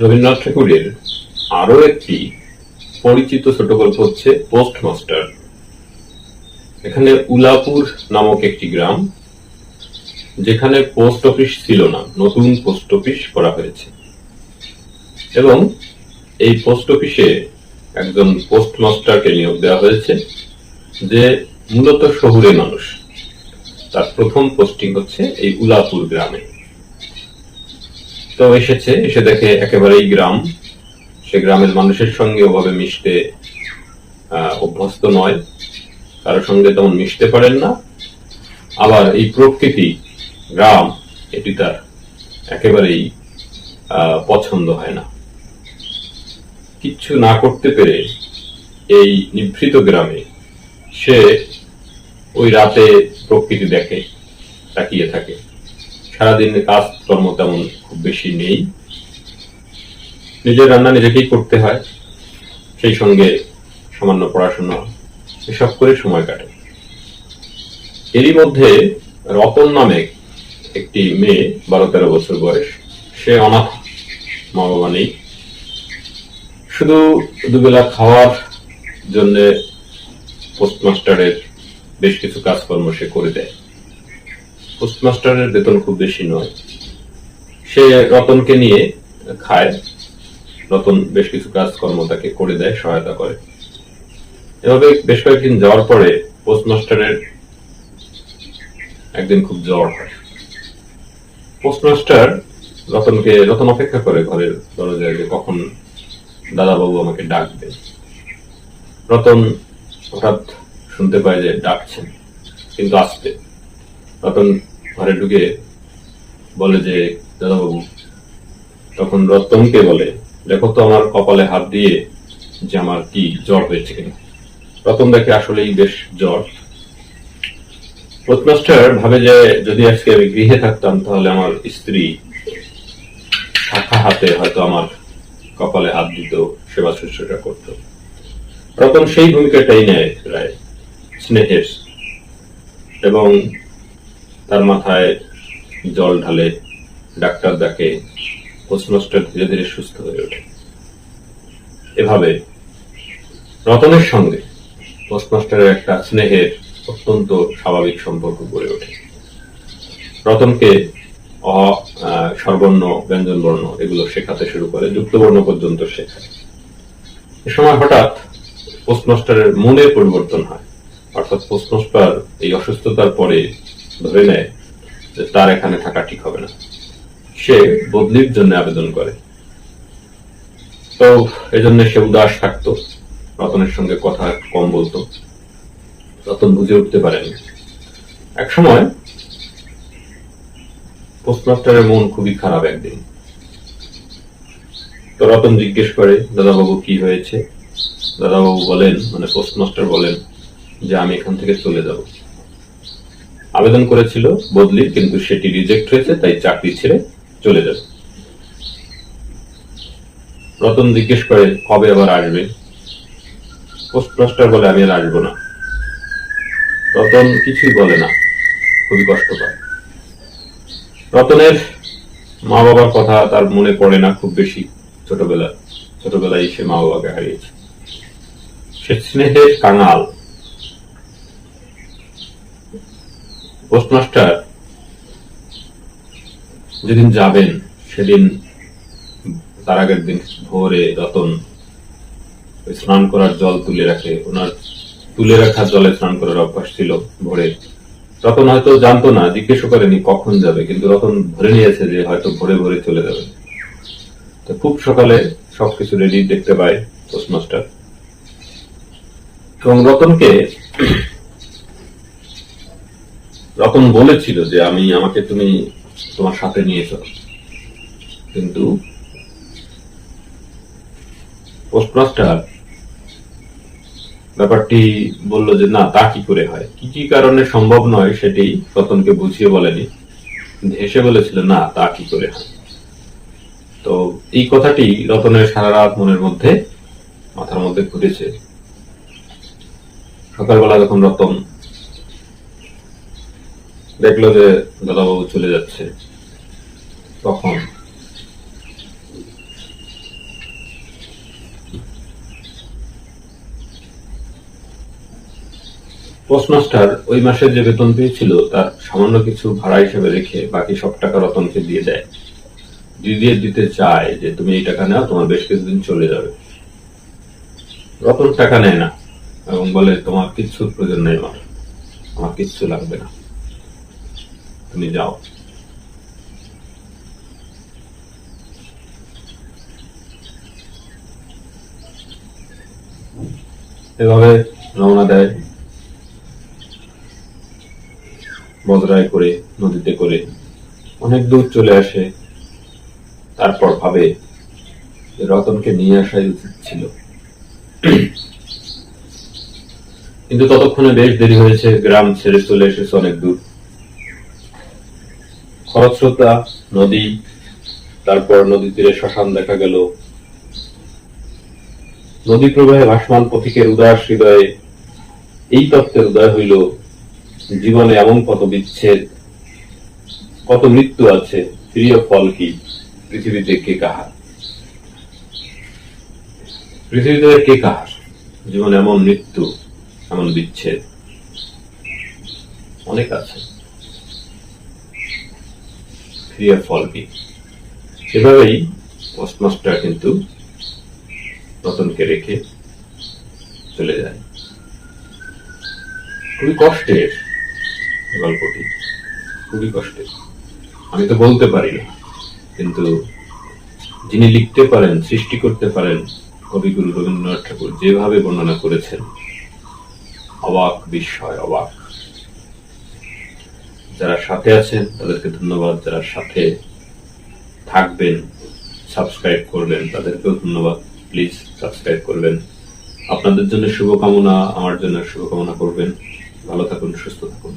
রবীন্দ্রনাথ ঠাকুরের আরও একটি পরিচিত ছোট গল্প হচ্ছে পোস্টমাস্টার। এখানে উলাপুর নামক একটি গ্রাম, যেখানে পোস্ট অফিস ছিল না, নতুন পোস্ট অফিস করা হয়েছে। এবং এই পোস্ট অফিসে একজন পোস্টমাস্টারকে নিয়োগ দেওয়া হয়েছে, যে মূলত শহুরে মানুষ। তার প্রথম পোস্টিং হচ্ছে এই উলাপুর গ্রামে। তো এসেছে, এসে দেখে একেবারেই গ্রাম। সে গ্রামের মানুষের সঙ্গে ওভাবে মিশতে অভ্যস্ত নয়। কারোর সঙ্গে তেমন মিশতে পারেন না। আবার এই প্রকৃতি, গ্রাম, এটি তার একেবারেই পছন্দ হয় না। কিচ্ছু না করতে পেরে এই নিভৃত গ্রামে সে ওই রাতে প্রকৃতি দেখে, তাকিয়ে থাকে। সারাদিন কাজ কর্ম তেমন খুব বেশি নেই। নিজের রান্না নিজেকেই করতে হয়, সেই সঙ্গে সামান্য পড়াশোনা, এসব করে সময় কাটে। এরই মধ্যে রতন নামে একটি মেয়ে, বারো তেরো বছর বয়স, সে অনাথ, মা বাবা নেই। শুধু দুবেলা খাওয়ার জন্য পোস্টমাস্টারের বেশ কিছু কাজকর্ম সে করে দেয়। পোস্টমাস্টারের বেতন খুব বেশি নয়। সে রতনকে নিয়ে খায়। রতন বেশ কিছু কাজকর্ম তাকে করে দেয়, সহায়তা করে। এভাবে বেশ কয়েকদিন যাওয়ার পরে পোস্টমাস্টারের একদিন খুব জ্বর হয়। পোস্টমাস্টার রতনকে, রতন অপেক্ষা করে ঘরের দরজায় যে কখন দাদাবাবু আমাকে ডাকবে। রতন হঠাৎ শুনতে পায় যে ডাকছেন, কিন্তু আসতে। রতন ঘরে ঢুকে বলে যে, দাদাবাবু, তখন রতনকে বলে, দেখো তো আমার কপালে হাত দিয়ে যে আমার কি জ্বর হয়েছে কিনা। রতন দেখে আসলেই বেশ জ্বর। পোস্টমাস্টার ভাবে যে, যদি আজকে আমি গৃহে থাকতাম, তাহলে আমার স্ত্রী শাখা হাতে হয়তো আমার কপালে হাত দিত, সেবা শুশ্রূষা করত। রতন সেই ভূমিকাটাই নেয় প্রায় স্নেহের। এবং তার মাথায় জল ঢালে ডাক্তার ডাকে পোস্টমাস্টার ধীরে ধীরে সুস্থ হয়ে ওঠে। এভাবে রতনের সঙ্গে পোস্টমাস্টারের একটা স্নেহের অত্যন্ত স্বাভাবিক সম্পর্ক গড়ে ওঠে। রতনকে অ আহ, স্বরবর্ণ ব্যঞ্জন বর্ণ এগুলো শেখাতে শুরু করে যুক্তবর্ণ পর্যন্ত শেখায়। এ সময় হঠাৎ পোস্টমাস্টারের মনের পরিবর্তন হয়। অর্থাৎ পোস্টমাস্টার এই অসুস্থতার পরে ধরে নেয় যে তার এখানে থাকা ঠিক হবে না। সে বদলির জন্য আবেদন করে। তো এই জন্য সে উদাস থাকতো। রতনের সঙ্গে কথা কম বলতো। রতন বুঝে উঠতে পারেনি। এক সময় পোস্টমাস্টারের মন খুবই খারাপ একদিন। তো রতন জিজ্ঞেস করে, দাদাবাবু, কি হয়েছে? দাদাবাবু বলেন মানে পোস্টমাস্টার বলেন যে, আমি এখান থেকে চলে যাব। আবেদন করেছিল বদলি, কিন্তু সেটি রিজেক্ট হয়েছে, তাই চাকরি ছেড়ে চলে যাবে। রতন জিজ্ঞেস করে, কবে আবার আসবে? পোস্টমাস্টার বলে, আমি আর আসব না। রতন কিছুই বলে না, খুবই কষ্ট পায় রতনের মা বাবার কথা তার মনে পড়ে না খুব বেশি। ছোটবেলা, ছোটবেলায় সে মা বাবাকে হারিয়েছে। সে স্নেহের কাঙাল। পোস্টমাস্টার যেদিন যাবেন, সেদিন তার আগের দিন ভোরে রতন স্নান করার জল তুলে রাখে। ওনার তুলে রাখা জলে স্নান করার অভ্যাস ছিল ভোরে। রতন হয়তো জানতো না জিজ্ঞেসও করেনি কখন যাবে, কিন্তু রতন ধরে নিয়েছে যে হয়তো ভোরে ভোরে চলে যাবে। তো খুব সকালে সবকিছু রেডি দেখতে পায় পোস্টমাস্টার এবং রতনকে রতন বলেছিল যে আমি, আমাকে তুমি তোমার সাথে নিয়ে চলো। কিন্তু ব্যাপারটি বলল যে না, তা কি করে হয়? কি কি কারণে সম্ভব নয় সেটি রতনকে বুঝিয়ে বলেনি। হেসে বলেছিল, না, তা কি করে হয়? তো এই কথাটি রতনের সারা রাত মনের মধ্যে, মাথার মধ্যে ঘুরেছে। সকালবেলা যখন রতন দেখল যে দাদাবাবু চলে যাচ্ছে। তখন পোস্টমাস্টার ওই মাসের যে বেতন পেয়েছিল, তার সামান্য কিছু ভাড়া হিসেবে রেখে বাকি সব টাকা রতনকে দিয়ে দেয়। দিয়ে দিতে চায় যে, তুমি এই টাকা নাও, তোমার বেশ কিছুদিন চলে যাবে। রতন টাকা নেয় না এবং বলে, তোমার কিচ্ছু প্রয়োজন নেই আমার। আমার কিচ্ছু লাগবে না। তুমি যাও। এভাবে রওনা দেয়। বজরায় করে, নদীতে করে অনেক দূর চলে আসে। তারপর ভাবে রতনকে নিয়ে আসাই উচিত ছিল। কিন্তু ততক্ষণে বেশ দেরি হয়েছে, গ্রাম ছেড়ে চলে এসেছে অনেক দূর। খরস্রোতা, নদী, তারপর নদী তীরে শ্মশান দেখা গেল। নদী প্রবাহে ভাসমান পথিকের উদাস হৃদয়ে এই তত্ত্বের উদয় হইল, জীবনে এমন কত বিচ্ছেদ, কত মৃত্যু আছে, প্রিয় ফল কি, পৃথিবীতে কে কাহার? পৃথিবীতে কে কাহার? জীবনে এমন মৃত্যু, এমন বিচ্ছেদ অনেক আছে। ক্রিয়ার ফল কি সেভাবেই পোস্টমাস্টার কিন্তু রতনকে রেখে চলে যায়। খুবই কষ্টের গল্পটি। খুবই কষ্টের। আমি তো বলতে পারি না কিন্তু যিনি লিখতে পারেন, সৃষ্টি করতে পারেন, কবিগুরু রবীন্দ্রনাথ ঠাকুর যেভাবে বর্ণনা করেছেন, অবাক বিস্ময়, অবাক। যারা সাথে আছেন, তাদেরকে ধন্যবাদ। যারা সাথে থাকবেন, সাবস্ক্রাইব করবেন, তাদেরকেও ধন্যবাদ। প্লিজ সাবস্ক্রাইব করবেন। আপনাদের জন্য শুভকামনা, আমার জন্য শুভকামনা করবেন। ভালো থাকুন, সুস্থ থাকুন।